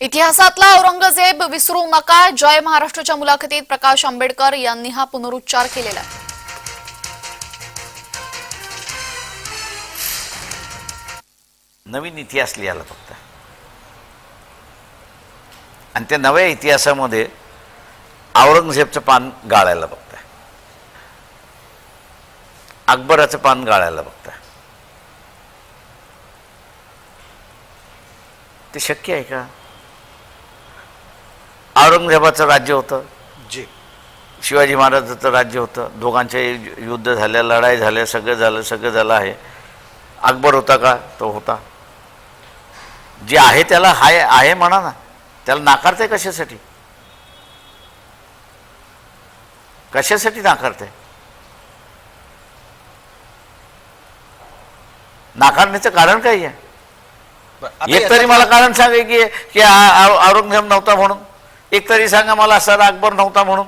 इतिहासातला औरंगजेब विसरू नका. जय महाराष्ट्राच्या मुलाखतीत प्रकाश आंबेडकर यांनी हा पुनरुच्चार केलेला नवीन इतिहास लिहायला फक्त. आणि त्या नव्या इतिहासामध्ये औरंगजेबचं पान गाळायला बघताय अकबराचं पान गाळायला बघताय ते शक्य आहे का? औरंगजेबाचं राज्य होतं. जी. शिवाजी महाराजाचं राज्य होतं. दोघांचे युद्ध झाल्या लढाई झाल्या सगळं झालं सगळं झालं आहे. अकबर होता का? तो होता. जे आहे त्याला हाय आहे म्हणा ना. त्याला नाकारते कशासाठी? कशासाठी नाकारते? नाकारण्याचं कारण काय आहे? एक तरी मला कारण सांगा की औरंगजेब नव्हता म्हणून. एक तरी सांगा मला सर अकबर नव्हता म्हणून.